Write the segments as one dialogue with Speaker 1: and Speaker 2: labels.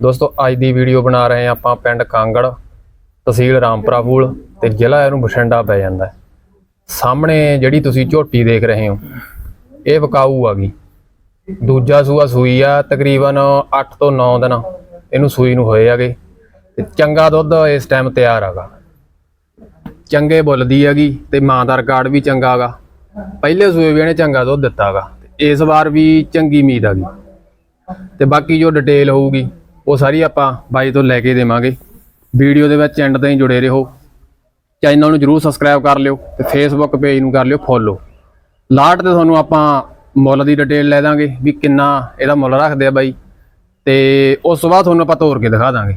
Speaker 1: ਦੋਸਤੋ, ਅੱਜ ਦੀ ਵੀਡੀਓ ਬਣਾ ਰਹੇ ਹਾਂ ਆਪਾਂ ਪਿੰਡ ਕਾਂਗੜ, ਤਹਿਸੀਲ ਰਾਮਪੁਰਾ ਫੂਲ ਤੇ ਜ਼ਿਲ੍ਹਾ ਇਹਨੂੰ ਬਠਿੰਡਾ ਪੈ ਜਾਂਦਾ ਸਾਹਮਣੇ ਜਿਹੜੀ ਤੁਸੀਂ ਝੋਟੀ ਦੇਖ ਰਹੇ ਹੋ, ਇਹ ਵਿਕਾਊ ਆ ਗਈ। ਦੂਜਾ ਸੂਆ ਸੂਈ ਆ, ਤਕਰੀਬਨ 8 ਤੋਂ 9 ਦਿਨ ਇਹਨੂੰ ਸੂਈ ਨੂੰ ਹੋਏ ਆਗੇ ਤੇ ਚੰਗਾ ਦੁੱਧ ਇਸ ਟਾਈਮ ਤਿਆਰ ਹੈਗਾ। ਚੰਗੇ ਬੁੱਲਦੀ ਹੈਗੀ ਤੇ ਮਾਂ ਦਾ ਰਿਕਾਰਡ ਵੀ ਚੰਗਾ ਹੈਗਾ। ਪਹਿਲੇ ਸੂਏ ਵੀ ਇਹਨੇ ਚੰਗਾ ਦੁੱਧ ਦਿੱਤਾ ਹੈਗਾ। ਤੇ ਇਸ ਵਾਰ ਵੀ ਚੰਗੀ ਉਮੀਦ ਹੈਗੀ ਤੇ ਬਾਕੀ ਜੋ ਡਿਟੇਲ ਹੋਊਗੀ ਉਹ ਸਾਰੀ ਆਪਾਂ ਬਾਈ ਤੋਂ ਲੈ ਕੇ ਦੇਵਾਂਗੇ। ਵੀਡੀਓ ਦੇ ਵਿੱਚ ਐਂਡ ਤਾਈਂ ਜੁੜੇ ਰਹੋ। ਚੈਨਲ ਨੂੰ ਜਰੂਰ ਸਬਸਕ੍ਰਾਈਬ ਕਰ ਲਿਓ ਤੇ ਫੇਸਬੁੱਕ ਪੇਜ ਨੂੰ ਕਰ ਲਿਓ ਫੋਲੋ ਲਾਟ ਤੇ ਤੁਹਾਨੂੰ ਆਪਾਂ ਮੁੱਲ ਦੀ ਡਿਟੇਲ ਲੈ ਦਾਂਗੇ ਵੀ ਕਿੰਨਾ ਇਹਦਾ ਮੁੱਲ ਰੱਖਦੇ ਆ ਬਾਈ। ਤੇ ਉਸ ਤੋਂ ਬਾਅਦ ਤੁਹਾਨੂੰ ਆਪਾਂ ਤੋਰ ਕੇ ਦਿਖਾ ਦਾਂਗੇ।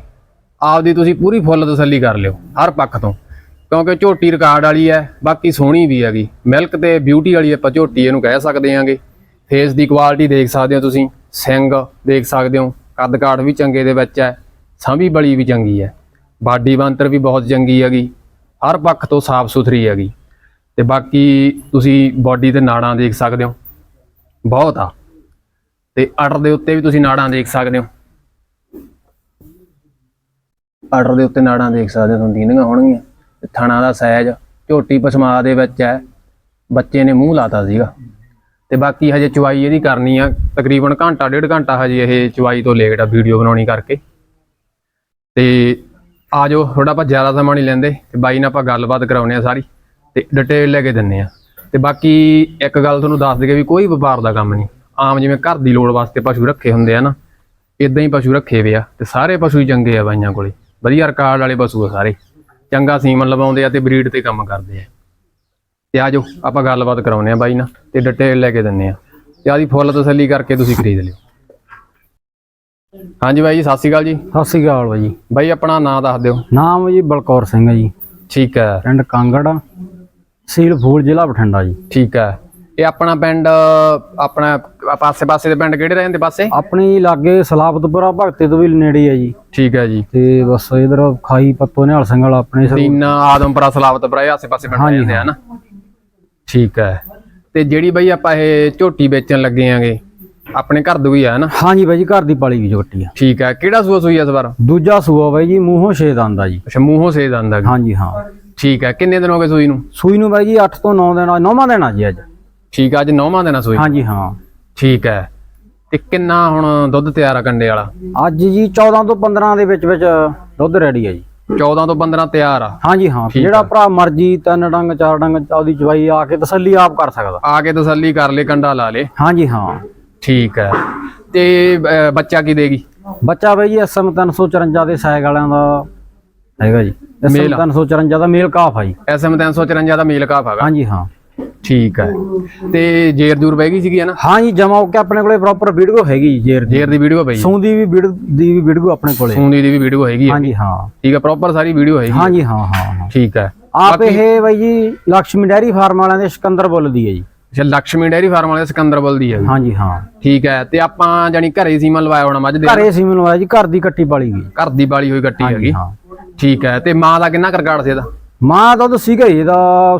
Speaker 1: ਆਪਦੀ ਤੁਸੀਂ ਪੂਰੀ ਫੁੱਲ ਤਸੱਲੀ ਕਰ ਲਿਓ ਹਰ ਪੱਖ ਤੋਂ। ਕਿਉਂਕਿ ਝੋਟੀ ਰਿਕਾਰਡ ਵਾਲੀ ਹੈ, ਬਾਕੀ ਸੋਹਣੀ ਵੀ ਹੈਗੀ। ਮਿਲਕ ਤੇ ਬਿਊਟੀ ਵਾਲੀ ਆਪਾਂ ਝੋਟੀ ਇਹਨੂੰ ਕਹਿ ਸਕਦੇ ਆਂਗੇ। ਫੇਸ ਦੀ ਕੁਆਲਿਟੀ ਦੇਖ ਸਕਦੇ ਹੋ ਤੁਸੀਂ ਸਿੰਗ ਦੇਖ ਸਕਦੇ ਹੋ। ਕੱਦ ਕਾਠ ਵੀ ਚੰਗੇ ਦੇ ਵਿੱਚ ਹੈ ਸਾਂਭੀ ਬਲੀ ਵੀ ਚੰਗੀ ਹੈ। ਬਾਡੀ ਬੰਤਰ ਵੀ ਬਹੁਤ ਚੰਗੀ ਹੈਗੀ, ਹਰ ਪੱਖ ਤੋਂ ਸਾਫ਼ ਸੁਥਰੀ ਹੈਗੀ। ਤੇ ਬਾਕੀ ਤੁਸੀਂ ਬਾਡੀ ਤੇ ਨਾੜਾਂ ਦੇਖ ਸਕਦੇ ਹੋ, ਬਹੁਤ ਆ। ਤੇ ਅਡਰ ਦੇ ਉੱਤੇ ਵੀ ਤੁਸੀਂ ਨਾੜਾਂ ਦੇਖ ਸਕਦੇ ਹੋ। ਅਡਰ ਦੇ ਉੱਤੇ ਨਾੜਾਂ ਦੇਖ ਸਕਦੇ ਹੋ, ਤੁਹਾਨੂੰ ਦੀਨੀਆਂ ਹੋਣਗੀਆਂ। ਤੇ ਥਣਾ ਦਾ ਸਾਈਜ਼ ਝੋਟੀ ਪਸਮਾ ਦੇ ਵਿੱਚ ਹੈ, ਬੱਚੇ ਨੇ ਮੂੰਹ ਲਾਤਾ ਸੀਗਾ। ਤੇ ਬਾਕੀ ਹਜੇ ਚਵਾਈ ਇਹਦੀ ਕਰਨੀ ਆ, ਤਕਰੀਬਨ ਘੰਟਾ, ਡੇਢ ਘੰਟਾ ਹਜੇ ਇਹ ਚਵਾਈ ਤੋਂ ਲੇਟ ਆ ਵੀਡੀਓ ਬਣਾਉਣੀ ਕਰਕੇ। ਤੇ ਆ ਜਾਓ ਥੋੜਾ ਆਪਾਂ ਜ਼ਿਆਦਾ ਸਮਾਂ ਨਹੀਂ ਲੈਂਦੇ, ਤੇ ਬਾਈ ਨਾਲ ਆਪਾਂ ਗੱਲਬਾਤ ਕਰਾਉਨੇ ਆ ਸਾਰੀ, ਤੇ ਡਿਟੇਲ ਲੈ ਕੇ ਦਿੰਨੇ ਆ ਤੇ ਬਾਕੀ ਇੱਕ ਗੱਲ ਤੁਹਾਨੂੰ ਦੱਸ ਦਈਏ ਵੀ ਕੋਈ ਵਪਾਰ ਦਾ ਕੰਮ ਨਹੀਂ। ਆਮ ਜਿਵੇਂ ਘਰ ਦੀ ਲੋੜ ਵਾਸਤੇ ਪਸ਼ੂ ਰੱਖੇ ਹੁੰਦੇ ਆ ਨਾ ਇਦਾਂ ਹੀ ਪਸ਼ੂ ਰੱਖੇ ਵੇ ਆ, ਤੇ ਸਾਰੇ ਪਸ਼ੂ ਹੀ ਚੰਗੇ ਆ ਬਾਈਆਂ ਕੋਲੇ। ਵਧੀਆ ਰਿਕਾਰਡ ਵਾਲੇ ਪਸ਼ੂ ਆ ਸਾਰੇ। ਚੰਗਾ ਸੀਮਨ ਲਵਾਉਂਦੇ ਆ ਤੇ ਬਰੀਡ ਤੇ ਕੰਮ ਕਰਦੇ ਆ। ਤੇ ਆ ਜਾਓ ਆਪਾਂ ਗੱਲਬਾਤ ਕਰਾਉਨੇ ਆ ਬਾਈ ਨਾਲ ਤੇ ਡਿਟੇਲ ਲੈ ਕੇ ਦਿੰਨੇ ਆ ਤੇ ਆਦੀ ਫੁੱਲ ਤਸੱਲੀ ਕਰਕੇ ਤੁਸੀਂ ਖਰੀਦ ਲਿਓ। ਹਾਂਜੀ ਬਾਈ ਜੀ ਸਤਿ ਸ਼੍ਰੀ ਅਕਾਲ ਜੀ।
Speaker 2: ਸਤਿ ਸ਼੍ਰੀ ਅਕਾਲ ਬਾਈ ਜੀ।
Speaker 1: ਬਾਈ ਆਪਣਾ ਨਾਂ ਦੱਸ ਦਿਓ।
Speaker 2: ਨਾਮ ਜੀ ਬਲਕੌਰ ਸਿੰਘ ਹੈ ਜੀ।
Speaker 1: ਠੀਕ ਹੈ।
Speaker 2: ਪਿੰਡ ਕਾਂਗੜ ਸੀਲ ਫੂਲ ਜ਼ਿਲ੍ਹਾ ਬਠਿੰਡਾ ਜੀ।
Speaker 1: ਠੀਕ ਹੈ। ਇਹ ਆਪਣਾ ਪਿੰਡ ਆਪਣਾ ਪਾਸੇ ਪਾਸੇ ਦੇ ਪਿੰਡ ਕਿਹੜੇ ਰਹਿੰਦੇ? ਪਾਸੇ?
Speaker 2: ਆਪਣੀ ਲਾਗੇ ਸਲਾਬਤਪੁਰਾ ਭਗਤੇ ਤੋਂ ਵੀ ਨੇੜੇ ਹੈ ਜੀ।
Speaker 1: ਠੀਕ ਹੈ ਜੀ।
Speaker 2: ਤੇ ਬਸ ਇਧਰ ਖਾਈ ਪੱਤੋ ਨਿਹਾਲ ਸਿੰਘ ਵਾਲਾ ਆਪਣੇ
Speaker 1: ਤੀਨਾ ਆਦਮਪੁਰਾ ਸਲਾਵਤ ਬਰਾਏ ਆਸੇ ਪਾਸੇ ਪਿੰਡ ਰਹਿੰਦੇ ਆ ਨਾ? ਠੀਕ ਹੈ। ਤੇ ਜਿਹੜੀ ਬਈ ਆਪਾਂ ਇਹ ਝੋਟੀ ਵੇਚਣ ਲੱਗੇ ਆਂਗੇ ਆਪਣੇ ਘਰ ਦੀ ਆ ਨਾ
Speaker 2: ਹਾਂਜੀ ਬਾਈ ਜੀ ਘਰ ਦੀ ਪਾਲੀ ਵੀ ਝੋਟੀ ਆ।
Speaker 1: ਠੀਕ ਹੈ। ਕਿਹੜਾ ਸੂਆ ਸੂਈ ਇਸ ਵਾਰ?
Speaker 2: ਦੂਜਾ ਸੂਆ ਬਾਈ ਜੀ ਮੂੰਹੋਂ ਛੇ ਦੰਦ ਆ ਜੀ।
Speaker 1: ਅੱਛਾ ਮੂੰਹੋਂ ਆਂਦਾ ਗਾ।
Speaker 2: ਹਾਂਜੀ ਹਾਂ।
Speaker 1: ਠੀਕ ਹੈ। ਕਿੰਨੇ ਦਿਨ ਹੋ ਗਏ ਸੂਈ ਨੂੰ?
Speaker 2: ਸੂਈ ਨੂੰ ਬਾਈ ਜੀ 8 ਤੋਂ 9 ਦਿਨ ਨੌਵਾਂ ਦਿਨ ਆ ਜੀ ਅੱਜ।
Speaker 1: ਠੀਕ ਹੈ ਅੱਜ ਨੌਵਾਂ ਦਿਨ ਆ ਸੂਈ।
Speaker 2: ਹਾਂਜੀ ਹਾਂ।
Speaker 1: ਠੀਕ ਹੈ। ਤੇ ਕਿੰਨਾ ਹੁਣ ਦੁੱਧ ਤਿਆਰ ਆ ਕੰਡੇ ਵਾਲਾ?
Speaker 2: ਅੱਜ ਜੀ 14 ਤੋਂ 15 ਦੇ ਵਿੱਚ ਵਿੱਚ ਦੁੱਧ ਰੈਡੀ ਆ ਜੀ।
Speaker 1: 14 ਤੋਂ 15 ਤਿਆਰ ਆ।
Speaker 2: ਹਾਂਜੀ ਹਾਂ ਜਿਹੜਾ ਭਰਾ ਮਰਜ਼ੀ ਤਿੰਨ ਡੰਗ ਚਾਰ ਡੰਗ ਆਪਦੀ ਚਵਾਈ ਆ ਕੇ ਤਸੱਲੀ ਆਪ ਕਰ ਸਕਦਾ।
Speaker 1: ਆ ਕੇ ਤਸੱਲੀ ਕਰ ਲੈ ਕੰਡਾ ਲਾ ਲੇ।
Speaker 2: ਹਾਂਜੀ ਹਾਂ।
Speaker 1: ਠੀਕ ਹੈ ਤੇ ਬੱਚਾ ਕੀ ਦੇਗੀ?
Speaker 2: ਬੱਚਾ ਬਾਈ ਜੀ ਐਸਐਮ 354 ਦੇ ਸਾਈਕ ਵਾਲਿਆਂ ਦਾ ਹੈਗਾ ਜੀ। ਐਸਐਮ
Speaker 1: ਮੇਲ ਆ।
Speaker 2: 354 ਦਾ ਮੇਲ ਕਾਫ ਆ ਜੀ।
Speaker 1: ਐਸਐਮ 354 ਦਾ ਮੇਲ ਕਾਫ ਹੈਗਾ।
Speaker 2: ਹਾਂਜੀ ਹਾਂ।
Speaker 1: ਠੀਕ ਹੈ ਤੇ ਜੇਰ ਦੂਰ ਬਹਿ ਗਈ ਸੀਗੀ ਹੈ
Speaker 2: ਹਾਂ ਜੀ ਜਮਾ ਉਹ ਕਿ ਆਪਣੇ ਕੋਲੇ ਪ੍ਰੋਪਰ ਵੀਡੀਓ ਹੈਗੀ ਜੇਰ
Speaker 1: ਜੇਰ ਦੀ ਵੀਡੀਓ ਪਈ।
Speaker 2: ਸੌਂਦੀ ਵੀ ਵੀਡੀਓ ਦੀ ਵੀ ਵੀਡੀਓ ਆਪਣੇ ਕੋਲੇ।
Speaker 1: ਸੌਂਦੀ ਦੀ ਵੀ ਵੀਡੀਓ ਹੈਗੀ ਹਾਂ
Speaker 2: ਜੀ ਹਾਂ।
Speaker 1: ਠੀਕ ਹੈ ਪ੍ਰੋਪਰ ਸਾਰੀ ਵੀਡੀਓ ਹੈਗੀ ਹਾਂ
Speaker 2: ਜੀ ਹਾਂ ਹਾਂ
Speaker 1: ਠੀਕ ਹੈ
Speaker 2: ਆਪ ਇਹ ਬਾਈ ਜੀ ਲక్ష్ਮੀ ਡੈਰੀ ਫਾਰਮ ਵਾਲਿਆਂ ਦੇ ਸਿਕੰਦਰ ਬੋਲ ਦੀ ਹੈ ਜੀ।
Speaker 1: ਅੱਛਾ ਲక్ష్ਮੀ ਡੈਰੀ ਫਾਰਮ ਵਾਲੇ ਸਿਕੰਦਰਬਲ ਦੀ ਹੈ
Speaker 2: ਹਾਂ ਜੀ ਹਾਂ।
Speaker 1: ਠੀਕ ਹੈ ਤੇ ਆਪਾਂ ਜਾਨੀ ਘਰੇ ਸੀਮਾ ਲਵਾਇਆ ਹੋਣਾ ਮੱਝ ਦੇ
Speaker 2: ਘਰੇ ਸੀਮਾ ਲਵਾਇਆ ਜੀ ਘਰ ਦੀ ਕੱਟੀ ਪਾਲੀ ਗਈ।
Speaker 1: ਘਰ ਦੀ ਪਾਲੀ ਹੋਈ ਕੱਟੀ ਹੈਗੀ। ਠੀਕ ਹੈ ਤੇ ਮਾਂ ਦਾ ਕਿੰਨਾ ਕਰਗਾੜ ਸੀ ਇਹਦਾ?
Speaker 2: ਮਾਂ ਦੁੱਧ ਸੀਗਾ ਜੀ ਇਹਦਾ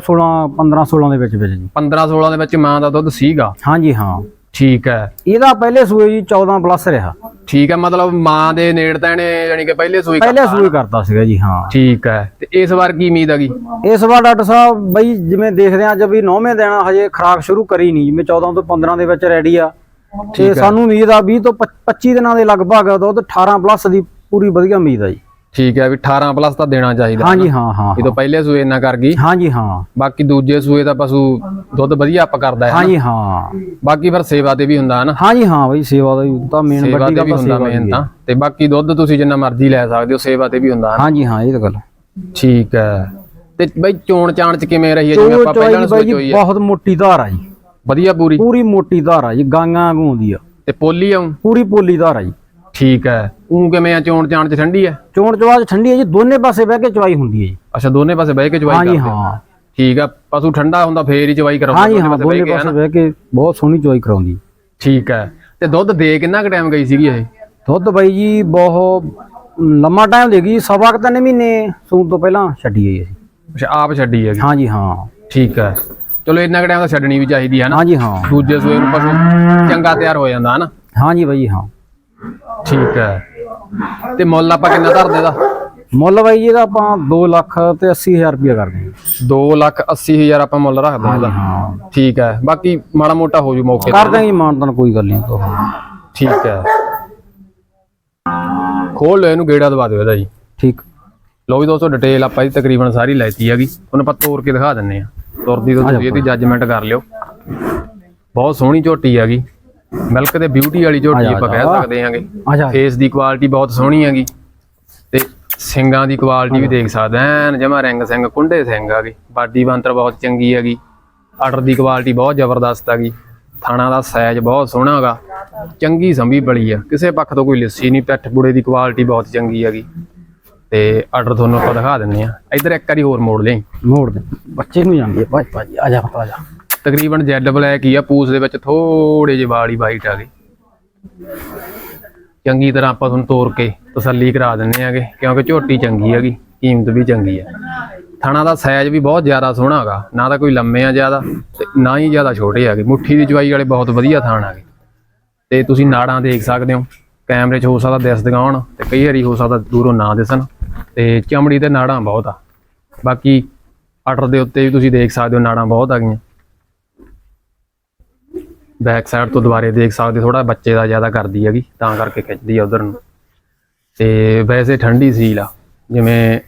Speaker 2: 16 15 16 ਦੇ ਵਿੱਚ ਵਿੱਚ ਜੀ।
Speaker 1: 15 16 ਦੇ ਵਿੱਚ ਮਾਂ ਦਾ ਦੁੱਧ ਸੀਗਾ?
Speaker 2: ਹਾਂਜੀ ਹਾਂ।
Speaker 1: ਠੀਕ ਹੈ।
Speaker 2: ਇਹਦਾ ਪਹਿਲੇ ਸੂਏ ਜੀ 14 ਪਲੱਸ ਰਿਹਾ।
Speaker 1: ਠੀਕ ਹੈ ਮਤਲਬ ਮਾਂ ਦੇ ਨੇੜ ਤਾਂ ਇਹਨੇ ਜਾਨੀ ਕਿ ਪਹਿਲੇ ਸੂਈ
Speaker 2: ਪਹਿਲੇ ਸੂਏ ਕਰਦਾ ਸੀਗਾ ਜੀ ਹਾਂ।
Speaker 1: ਠੀਕ ਹੈ ਤੇ ਇਸ ਵਾਰ ਕੀ ਉਮੀਦ ਹੈਗੀ?
Speaker 2: ਇਸ ਵਾਰ ਡਾਕਟਰ ਸਾਹਿਬ ਬਈ ਜਿਵੇਂ ਦੇਖਦੇ ਆ ਜਦ ਵੀ 9ਵੇਂ ਦਿਨ ਹਜੇ ਖਰਾਕ ਸ਼ੁਰੂ ਕਰੀ ਨਹੀਂ। ਜਿਵੇਂ 14 ਤੋਂ 15 ਦੇ ਵਿੱਚ ਰੈਡੀ ਆ। ਤੇ ਸਾਨੂੰ ਉਮੀਦ ਆ 20 ਤੋਂ 25 ਦਿਨਾਂ ਦੇ ਲਗਭਗ ਦੁੱਧ 18 ਪਲੱਸ ਦੀ ਪੂਰੀ ਵਧੀਆ ਉਮੀਦ ਆ ਜੀ।
Speaker 1: ਠੀਕ ਹੈ ਵੀ 18 ਪਲੱਸ ਤਾਂ ਦੇਣਾ ਚਾਹੀਦਾ।
Speaker 2: ਹਾਂਜੀ ਹਾਂ ਹਾਂ
Speaker 1: ਇਹ ਤੋਂ ਪਹਿਲੇ ਸੂਏ ਇੰਨਾ ਕਰ ਗਈ।
Speaker 2: ਹਾਂਜੀ ਹਾਂ।
Speaker 1: ਬਾਕੀ ਦੂਜੇ ਸੂਏ ਦਾ ਪਸ਼ੂ ਦੁੱਧ ਵਧੀਆ ਆਪ ਕਰਦਾ ਹੈ
Speaker 2: ਹਾਂਜੀ ਹਾਂ।
Speaker 1: ਬਾਕੀ ਫਿਰ ਸੇਵਾ ਤੇ ਵੀ ਹੁੰਦਾ ਹੈ ਨਾ।
Speaker 2: ਹਾਂਜੀ ਹਾਂ ਬਈ ਸੇਵਾ ਦਾ ਵੀ ਤਾਂ ਮੇਨ ਵੱਡੀ ਗੱਲ
Speaker 1: ਹੁੰਦਾ ਮੇਨ। ਤਾਂ। ਤੇ ਬਾਕੀ ਦੁੱਧ ਤੁਸੀਂ ਜਿੰਨਾ ਮਰਜ਼ੀ ਲੈ ਸਕਦੇ ਹੋ ਸੇਵਾ ਤੇ ਵੀ ਹੁੰਦਾ ਹੈ ਨਾ।
Speaker 2: ਹਾਂਜੀ ਹਾਂ ਇਹ ਤਾਂ ਗੱਲ
Speaker 1: ਠੀਕ ਹੈ। ਤੇ ਬਈ ਚੋਣ ਚਾਣ ਚ ਕਿਵੇਂ ਰਹੀ ਹੈ? ਜਿਵੇਂ ਆਪਾਂ ਪਹਿਲਾਂ ਸੋਚ ਹੋਈ ਹੈ।
Speaker 2: ਬਹੁਤ ਮੋਟੀ ਧਾਰ ਆ ਜੀ।
Speaker 1: ਵਧੀਆ ਪੂਰੀ?
Speaker 2: ਪੂਰੀ ਮੋਟੀ ਧਾਰ ਆ ਜੀ ਗਾਂਗਾ ਵਾਂਗੂ ਹੁੰਦੀ ਆ।
Speaker 1: ਤੇ ਪੋਲੀ ਆਉਂ?
Speaker 2: ਪੂਰੀ ਪੋਲੀ ਧਾਰ ਆ ਜੀ।
Speaker 1: ਠੀਕ ਹੈ। ਉਹ ਕਿਵੇਂ ਆ ਚੋਣ ਚਾਣ ਚ ਠੰਡੀ ਹੈ?
Speaker 2: ਚੋਣ ਚਵਾਜ ਠੰਡੀ ਹੈ ਜੀ ਦੋਨੇ ਪਾਸੇ ਬਹਿ ਕੇ ਚਵਾਈ ਹੁੰਦੀ ਹੈ ਜੀ।
Speaker 1: ਅੱਛਾ ਦੋਨੇ ਪਾਸੇ ਬਹਿ ਕੇ ਚਵਾਈ ਕਰਦੇ ਹੋ।
Speaker 2: ਹਾਂ।
Speaker 1: ਠੀਕ ਹੈ ਪਸ਼ੂ ਠੰਡਾ ਹੁੰਦਾ ਫੇਰ ਹੀ ਚਵਾਈ ਕਰਾਉਂਦਾ
Speaker 2: ਹਾਂ
Speaker 1: ਬਹਿ
Speaker 2: ਦੋਨੇ ਪਾਸੇ? ਬਹਿ ਕੇ ਬਹੁਤ ਸੋਹਣੀ ਚਵਾਈ ਕਰਾਉਂਦੀ।
Speaker 1: ਠੀਕ ਹੈ ਤੇ ਦੁੱਧ ਦੇ ਕਿੰਨਾ ਕੁ ਟਾਈਮ ਗਈ ਸੀਗੀ ਇਹ?
Speaker 2: ਦੁੱਧ ਬਾਈ ਜੀ ਬਹੁਤ ਲੰਮਾ ਟਾਈਮ ਦੇ ਗਈ ਸਵਾ ਕੁ ਤਿੰਨ ਮਹੀਨੇ ਸੂਣ ਤੋਂ ਪਹਿਲਾਂ ਛੱਡੀ ਹੈ ਅਸੀਂ।
Speaker 1: ਅੱਛਾ ਆਪ ਛੱਡੀ ਹੈਗੀ
Speaker 2: ਹਾਂਜੀ ਹਾਂ।
Speaker 1: ਠੀਕ ਹੈ। ਚਲੋ ਇੰਨਾ ਕੁ ਟਾਈਮ ਤਾਂ ਛੱਡਣੀ ਵੀ ਚਾਹੀਦੀ ਹੈ ਨਾ
Speaker 2: ਹਾਂਜੀ ਹਾਂ।
Speaker 1: ਦੂਜੇ ਸੂਏ ਨੂੰ ਪਸ਼ੂ ਚੰਗਾ ਤਿਆਰ ਹੋ ਜਾਂਦਾ ਹੈ ਨਾ
Speaker 2: ਬਾਈ ਜੀ, ਹਾਂ।
Speaker 1: ਠੀਕ ਹੈ। ਤੇ ਮੁੱਲ ਆਪਾਂ ਕਿੰਨਾ ਧਰਦੇ ਦਾ?
Speaker 2: ਮੁੱਲ ਬਾਈ ਇਹਦਾ ਆਪਾਂ 2 ਲੱਖ ਤੇ 80 ਹਜ਼ਾਰ ਰੁਪਇਆ ਕਰਦੇ ਹਾਂ।
Speaker 1: 2 ਲੱਖ 80 ਹਜ਼ਾਰ ਆਪਾਂ ਮੁੱਲ ਰੱਖਦੇ ਹਾਂ ਇਹਦਾ। ਠੀਕ ਹੈ। ਬਾਕੀ ਮਾੜਾ ਮੋਟਾ ਹੋ ਜੂ ਮੌਕੇ
Speaker 2: ਕਰ
Speaker 1: ਤੇ
Speaker 2: ਦਾਂਗੇ ਮਾਨਤਨ ਕੋਈ ਗੱਲ ਨਹੀਂ।
Speaker 1: ਠੀਕ ਹੈ। ਖੋਲ ਲਓ ਇਹਨੂੰ ਗੇੜਾ ਦਵਾ ਦਿਓ ਇਹਦਾ ਜੀ।
Speaker 2: ਠੀਕ।
Speaker 1: ਲਓ ਵੀ ਦੋਸਤੋ ਡਿਟੇਲ ਆਪਾਂ ਇਹਦੀ ਤਕਰੀਬਨ ਸਾਰੀ ਲੈਤੀ ਹੈਗੀ। ਤੁਹਾਨੂੰ ਆਪਾਂ ਤੋੜ ਕੇ ਦਿਖਾ ਦਿੰਨੇ ਆ ਤੁਰਦੀ ਤੋਂ ਤੁਸੀਂ ਇਹਦੀ ਜੱਜਮੈਂਟ ਕਰ ਲਿਓ। ਬਹੁਤ ਸੋਹਣੀ ਝੋਟੀ ਹੈਗੀ। ਮਿਲਕ ਤੇ ਬਿਊਟੀ ਵਾਲੀ ਝੋਟੀ
Speaker 2: ਆ
Speaker 1: ਆਪਾਂ ਕਹਿ
Speaker 2: ਆ।
Speaker 1: ਸਕਦੇ ਹਾਂਗੇ। ਫੇਸ ਦੀ ਕੁਆਲਿਟੀ ਬਹੁਤ ਸੋਹਣੀ ਹੈਗੀ। ਤੇ ਸਿੰਗਾਂ ਦੀ ਕੁਆਲਿਟੀ ਵੀ ਦੇਖ ਸਕਦੇ ਐਨ ਜਮਾ ਰਿੰਗ ਸਿੰਘ ਕੁੰਡੇ ਸਿੰਘ ਹੈਗੇ ਬਾਡੀ ਬੰਤਰ ਬਹੁਤ ਚੰਗੀ ਹੈਗੀ। ਆਰਡਰ ਦੀ ਕੁਆਲਿਟੀ ਬਹੁਤ ਜ਼ਬਰਦਸਤ ਹੈਗੀ। ਥਾਣਾ ਦਾ ਸਾਈਜ਼ ਬਹੁਤ ਸੋਹਣਾ ਹੈਗਾ। ਚੰਗੀ ਸੰਭੀ ਬਲੀ ਆ। ਕਿਸੇ ਪੱਖ ਤੋਂ ਕੋਈ ਲਿੱਸੀ ਨਹੀਂ ਪਿੱਠ ਬੁੜੇ ਦੀ ਕੁਆਲਿਟੀ ਬਹੁਤ ਚੰਗੀ ਹੈਗੀ। ਤੇ ਆਰਡਰ ਤੁਹਾਨੂੰ ਆਪਾਂ ਦਿਖਾ ਦਿੰਨੇ ਆ ਇੱਧਰ ਇੱਕ ਵਾਰੀ ਹੋਰ ਮੋੜ ਲਈ।
Speaker 2: ਮੋੜ ਦੇ। ਬੱਚੇ ਨੂੰ ਜਾਂਦੀ ਭਾਈ ਭਾਜੀ ਆ ਜਾ ਆ ਜਾ।
Speaker 1: ਤਕਰੀਬਨ ਜੈਡ ਬਲੈਕ ਹੀ ਆ, ਪੂਸ ਦੇ ਵਿੱਚ ਥੋੜੇ ਜਿਹੇ ਵਾਲ ਹੀ ਵਾਈਟ ਆ ਗਏ। ਚੰਗੀ ਤਰ੍ਹਾਂ ਆਪਾਂ ਤੁਹਾਨੂੰ ਤੋੜ ਕੇ ਤਸੱਲੀ ਕਰਾ ਦਿੰਨੇ ਆਗੇ, ਕਿਉਂਕਿ ਝੋਟੀ ਚੰਗੀ ਹੈਗੀ, ਕੀਮਤ ਵੀ ਚੰਗੀ ਹੈ ਥਣਾ ਦਾ ਸਾਈਜ਼ ਵੀ ਬਹੁਤ ਜ਼ਿਆਦਾ ਸੋਹਣਾ ਹੈਗਾ, ਨਾ ਤਾਂ ਕੋਈ ਲੰਮੇ ਆ ਜ਼ਿਆਦਾ, ਤੇ ਨਾ ਹੀ ਜ਼ਿਆਦਾ ਛੋਟੇ ਹੈਗੇ। ਮੁੱਠੀ ਦੀ ਜਵਾਈ ਵਾਲੇ ਬਹੁਤ ਵਧੀਆ ਥਾਣ ਹੈਗੇ। ਤੇ ਤੁਸੀਂ ਨਾੜਾਂ ਦੇਖ ਸਕਦੇ ਹੋ, ਕੈਮਰੇ 'ਚ ਹੋ ਸਕਦਾ ਦਿਸ ਦਿਖਾਉਣ, ਤੇ ਕਈ ਵਾਰੀ ਹੋ ਸਕਦਾ ਦੂਰੋਂ ਨਾ ਦਿਸਣ, ਤੇ ਚਮੜੀ ਤੇ ਨਾੜਾਂ ਬਹੁਤ ਆ। ਬਾਕੀ ਆਰਡਰ ਦੇ ਉੱਤੇ ਵੀ ਤੁਸੀਂ ਦੇਖ ਸਕਦੇ ਹੋ, ਨਾੜਾਂ ਬਹੁਤ ਆ ਗਈਆਂ ਬੈਕ ਸਾਈਡ ਤੋਂ ਦੁਬਾਰੇ ਦੇਖ ਸਕਦੇ ਥੋੜਾ ਬੱਚੇ ਦਾ ਜ਼ਿਆਦਾ ਕਰਦੀ ਹੈਗੀ, ਤਾਂ ਕਰਕੇ ਖਿੱਚਦੀ ਆ ਉਧਰ ਨੂੰ। ਤੇ ਵੈਸੇ ਠੰਡੀ ਸੀਲ ਆ, ਜਿਵੇਂ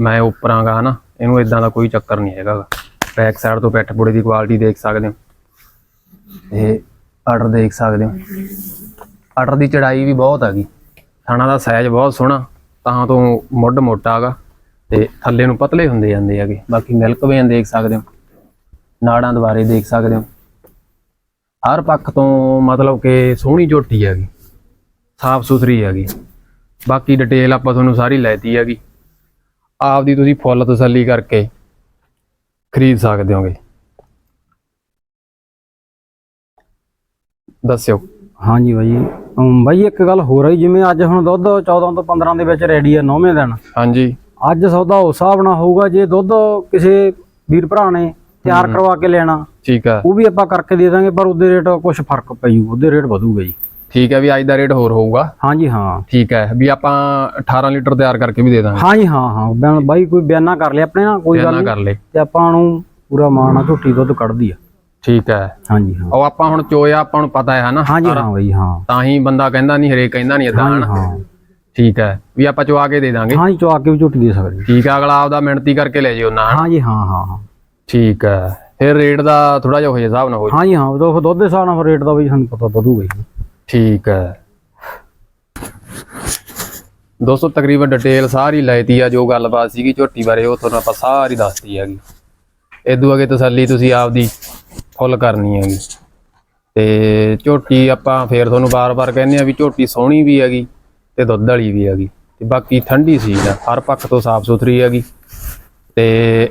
Speaker 1: ਮੈਂ ਉੱਪਰਾਂਗਾ ਨਾ ਇਹਨੂੰ ਇਦਾਂ ਦਾ ਕੋਈ ਚੱਕਰ ਨਹੀਂ ਹੈਗਾ ਬੈਕ ਸਾਈਡ ਤੋਂ ਪਿੱਠ ਬੁੜੇ ਦੀ ਕੁਆਲਿਟੀ ਦੇਖ ਸਕਦੇ ਹੋ। ਤੇ ਆਰਡਰ ਦੇਖ ਸਕਦੇ ਹੋ। ਆਰਡਰ ਦੀ ਚੜਾਈ ਵੀ ਬਹੁਤ ਹੈਗੀ। ਥਾਣਾ ਦਾ ਸਾਈਜ਼ ਬਹੁਤ ਸੋਹਣਾ, ਤਾਂ ਤੋਂ ਮੁੱਢ ਮੋਟਾ ਹੈਗਾ ਤੇ ਥੱਲੇ ਨੂੰ ਪਤਲੇ ਹੁੰਦੇ ਜਾਂਦੇ ਹੈਗੇ। ਬਾਕੀ ਮਿਲਕ ਵੇਨ ਦੇਖ ਸਕਦੇ ਹੋ। ਨਾੜਾਂ ਦੁਬਾਰੇ ਦੇਖ ਸਕਦੇ ਹੋ। ਹਰ ਪੱਖ ਤੋਂ ਮਤਲਬ ਕਿ ਸੋਹਣੀ ਝੋਟੀ ਹੈਗੀ ਸਾਫ਼ ਸੁਥਰੀ ਹੈਗੀ। ਬਾਕੀ ਡਿਟੇਲ ਆਪਾਂ ਤੁਹਾਨੂੰ ਸਾਰੀ ਲੈਤੀ ਹੈਗੀ। ਆਪਦੀ ਤੁਸੀਂ ਫੁੱਲ ਤਸੱਲੀ ਕਰਕੇ ਖਰੀਦ ਸਕਦੇ ਹੋਗੇ। ਦੱਸਿਓ।
Speaker 2: ਹਾਂਜੀ ਬਾਈ ਅਮ ਬਾਈ ਇੱਕ ਗੱਲ ਹੋਰ ਹੈ ਜਿਵੇਂ ਅੱਜ ਹੁਣ ਦੁੱਧ 14 ਤੋਂ 15 ਦੇ ਵਿੱਚ ਰੈਡੀ ਆ ਨੌਵੇਂ ਦਿਨ।
Speaker 1: ਹਾਂਜੀ।
Speaker 2: ਅੱਜ ਸੌਦਾ ਉਸ ਹਿਸਾਬ ਨਾਲ ਹੋਊਗਾ ਜੇ ਦੁੱਧ ਕਿਸੇ ਵੀਰ ਭਰਾ ਨੇ ਤਿਆਰ ਕਰਵਾ ਕੇ ਲੈਣਾ।
Speaker 1: ਠੀਕ ਹੈ
Speaker 2: ਉਹ ਵੀ ਆਪਾਂ ਕਰਕੇ ਦੇ ਦਾਂਗੇ ਪਰ ਉਹਦੇ ਰੇਟ ਕੁਝ ਫ਼ਰਕ ਪਈੂ ਉਹਦੇ ਰੇਟ ਵਧੂਗਾ ਜੀ।
Speaker 1: ਠੀਕ ਹੈ ਵੀ ਅੱਜ ਦਾ ਰੇਟ ਹੋਰ ਹੋਊਗਾ?
Speaker 2: ਹਾਂਜੀ ਹਾਂ।
Speaker 1: ਠੀਕ ਹੈ ਵੀ ਆਪਾਂ 18 ਲੀਟਰ ਤਿਆਰ ਕਰਕੇ ਵੀ ਦੇ ਦਾਂਗੇ।
Speaker 2: ਹਾਂਜੀ ਹਾਂ ਹਾਂ। ਬਾਈ ਕੋਈ ਬਿਆਨਾ ਕਰ ਲਿਆ ਆਪਣੇ ਨਾਲ ਕੋਈ ਗੱਲ ਨਹੀਂ।
Speaker 1: ਕਰ ਲੈ।
Speaker 2: ਤੇ ਆਪਾਂ ਨੂੰ ਪੂਰਾ ਮਾਣ ਆ ਝੋਟੀ ਦੁੱਧ ਕੱਢਦੀ ਆ।
Speaker 1: ਠੀਕ ਹੈ
Speaker 2: ਹਾਂਜੀ ਹਾਂ।
Speaker 1: ਉਹ ਆਪਾਂ ਹੁਣ ਚੋਇਆ ਆਪਾਂ ਨੂੰ ਪਤਾ ਹੈ ਹਨਾ?
Speaker 2: ਹਾਂਜੀ ਹਾਂ ਬਾਈ ਹਾਂ।
Speaker 1: ਤਾਂ ਹੀ ਬੰਦਾ ਕਹਿੰਦਾ ਨਹੀਂ ਹਰੇਕ ਕਹਿੰਦਾ ਨਹੀਂ ਇਦਾਂ ਹਨਾ?
Speaker 2: ਹਾਂ।
Speaker 1: ਠੀਕ ਹੈ ਵੀ ਆਪਾਂ ਚਵਾ ਕੇ ਦੇ ਦਾਂਗੇ।
Speaker 2: ਹਾਂਜੀ ਚਵਾ ਕੇ ਵੀ ਝੋਟੀ ਦੇ ਸਕਦੇ।
Speaker 1: ਠੀਕ ਹੈ ਅਗਲਾ ਆਪਦਾ ਮਿਹਨਤੀ ਕਰਕੇ ਲੈ ਜਿਓ ਨਾ
Speaker 2: ਹਾਂਜੀ ਹਾਂ ਹਾਂ।
Speaker 1: ਠੀਕ ਹੈ। ਫਿਰ ਰੇਟ ਦਾ ਥੋੜਾ ਜਿਹਾ ਹੋ ਜਾਏ ਹਿਸਾਬ ਨਾਲ ਹੋ
Speaker 2: ਹਾਂਜੀ ਹਾਂ ਉਹ ਦੁੱਧ ਦੇ ਹਿਸਾਬ ਨਾਲ ਰੇਟ ਦਾ ਵੀ ਸਾਨੂੰ ਪਤਾ ਵਧੂਗਾ ਜੀ।
Speaker 1: ਠੀਕ ਹੈ। ਦੋਸਤੋ ਤਕਰੀਬਨ ਡਿਟੇਲ ਸਾਰੀ ਲੈਤੀ ਆ ਜੋ ਗੱਲਬਾਤ ਸੀਗੀ ਝੋਟੀ ਬਾਰੇ ਉਹ ਤੁਹਾਨੂੰ ਆਪਾਂ ਸਾਰੀ ਦੱਸਤੀ ਹੈਗੀ। ਇਦੋਂ ਅਗੇ ਤਸੱਲੀ ਤੁਸੀਂ ਆਪਦੀ ਫੁੱਲ ਕਰਨੀ ਹੈਗੀ। ਤੇ ਝੋਟੀ ਆਪਾਂ ਫੇਰ ਤੁਹਾਨੂੰ ਬਾਰ-ਬਾਰ ਕਹਿੰਦੇ ਆ ਵੀ ਝੋਟੀ ਸੋਹਣੀ ਵੀ ਹੈਗੀ ਤੇ ਦੁੱਧ ਵਾਲੀ ਵੀ ਹੈਗੀ। ਤੇ ਬਾਕੀ ਠੰਡੀ ਸੀ ਆ ਹਰ ਪੱਖ ਤੋਂ ਸਾਫ਼ ਸੁਥਰੀ ਹੈਗੀ। ਤੇ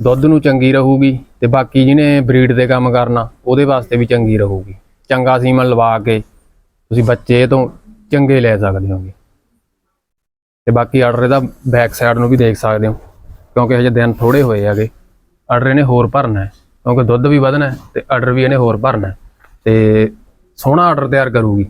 Speaker 1: ਦੁੱਧ ਨੂੰ ਚੰਗੀ ਰਹੂਗੀ ਤੇ ਬਾਕੀ ਜਿਹਨੇ ਬਰੀਡ ਦੇ ਕੰਮ ਕਰਨਾ, ਉਹਦੇ ਵਾਸਤੇ ਵੀ ਚੰਗੀ ਰਹੂਗੀ। ਚੰਗਾ ਸੀਮਨ ਲਵਾ ਕੇ ਤੁਸੀਂ ਬੱਚੇ ਤੋਂ ਚੰਗੇ ਲੈ ਸਕਦੇ ਹੋਗੇ। ਤੇ ਬਾਕੀ ਆਰਡਰ ਇਹਦਾ ਬੈਕ ਸਾਈਡ ਨੂੰ ਵੀ ਦੇਖ ਸਕਦੇ ਹੋ, ਕਿਉਂਕਿ ਹਜੇ ਦਿਨ ਥੋੜੇ ਹੋਏ ਹੈਗੇ। ਆਰਡਰ ਇਹਨੇ ਹੋਰ ਭਰਨਾ ਹੈ, ਕਿਉਂਕਿ ਦੁੱਧ ਵੀ ਵਧਣਾ ਹੈ ਤੇ ਆਰਡਰ ਵੀ ਇਹਨੇ ਹੋਰ ਭਰਨਾ ਹੈ। ਤੇ ਸੋਹਣਾ ਆਰਡਰ ਤਿਆਰ ਕਰੂਗੀ।